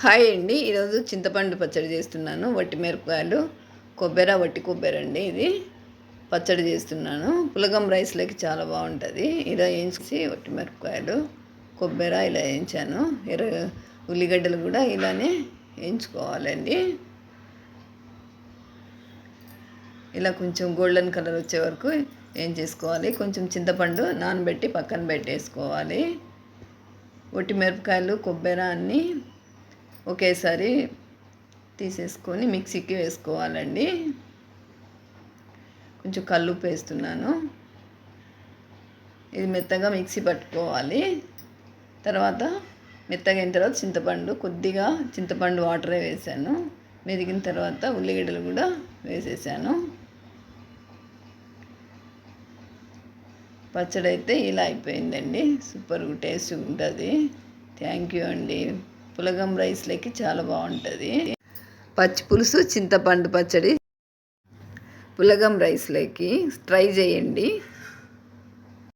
Hi అండి. ఈరోజు చింతపండు పచ్చడి చేస్తున్నాను. వట్టి మిరపకాయలు కొబ్బరి వట్టి కొబ్బరి అండి ఇది. పచ్చడి చేస్తున్నాను. పులగం రైస్లోకి చాలా బాగుంటుంది. ఇలా వేయించి వట్టి మిరపకాయలు కొబ్బెర ఇలా వేయించాను. ఎర్ర ఉల్లిగడ్డలు కూడా ఇలానే వేయించుకోవాలండి. ఇలా కొంచెం గోల్డెన్ కలర్ వచ్చే వరకు ఏం చేసుకోవాలి? కొంచెం చింతపండు నానబెట్టి పక్కన పెట్టేసుకోవాలి. వట్టి మిరపకాయలు కొబ్బరి అన్నీ ఒకేసారి తీసేసుకొని మిక్సీకి వేసుకోవాలండి. కొంచెం కల్లుప్పు వేస్తున్నాను. ఇది మెత్తగా మిక్సీ పట్టుకోవాలి. తర్వాత మెత్తగా అయిన తర్వాత చింతపండు కొద్దిగా చింతపండు వాటరే వేసాను. మెదిగిన తర్వాత ఉల్లిగడ్డలు కూడా వేసేసాను. పచ్చడి అయితే ఇలా అయిపోయిందండి. సూపర్ టేస్ట్ ఉంటుంది. థ్యాంక్ యూ అండి. పులగం రైస్లోకి చాలా బాగుంటుంది. పచ్చి పులుసు చింతపండు పచ్చడి పులగం రైస్లోకి ట్రై చేయండి.